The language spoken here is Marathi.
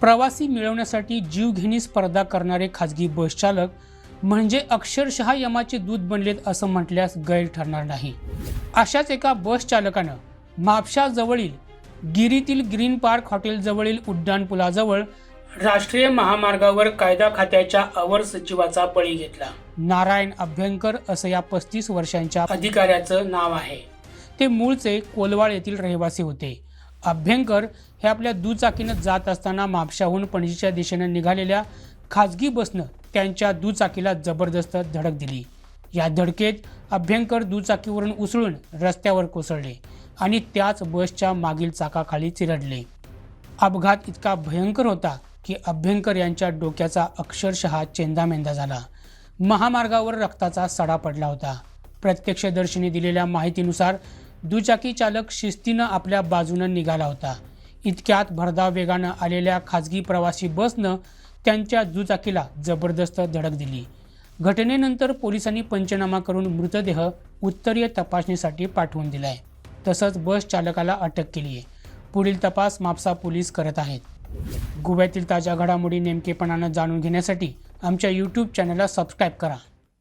प्रवासी मिळवण्यासाठी जीवघेणी स्पर्धा करणारे खाजगी बस चालक म्हणजे अक्षरशः यमाचे दूध बनलेत असं म्हटल्यास गैर ठरणार नाही. अशाच एका बस चालकानं म्हापशाजवळील गिरीतील ग्रीन पार्क हॉटेलजवळील उड्डाणपुलाजवळ राष्ट्रीय महामार्गावर कायदा खात्याच्या अवर सचिवाचा बळी घेतला. नारायण अभ्यंकर असं या पस्तीस वर्षांच्या अधिकाऱ्याचं नाव आहे. ते मूळचे कोलवाड येथील रहिवासी होते. अभ्यंकर हे आपल्या दुचाकीनं जात असताना म्हापशाहून पणजीच्या दिशेनं निघालेल्या खाजगी बसनं त्यांच्या दुचाकीला जबरदस्त धडक दिली. या धडकेत अभ्यंकर दुचाकीवरून उसळून रस्त्यावर कोसळले आणि त्याच बसच्या मागील चाकाखाली चिरडले. अपघात इतका भयंकर होता की अभ्यंकर यांच्या डोक्याचा अक्षरशः चेंदामेंदा झाला. महामार्गावर रक्ताचा सडा पडला होता. प्रत्यक्षदर्शनी दिलेल्या माहितीनुसार दुचाकी चालक शिस्तीनं आपल्या बाजूनं निघाला होता. इतक्यात भरधाव वेगानं आलेल्या खाजगी प्रवासी बसनं त्यांच्या दुचाकीला जबरदस्त धडक दिली. घटनेनंतर पोलिसांनी पंचनामा करून मृतदेह उत्तरीय तपासणीसाठी पाठवून दिलाय. तसंच बस चालकाला अटक केली आहे. पुढील तपास मापसा पोलीस करत आहेत. गोव्यातील ताज्या घडामोडी नेमकेपणानं जाणून घेण्यासाठी आमच्या यूट्यूब चॅनलला सबस्क्राईब करा.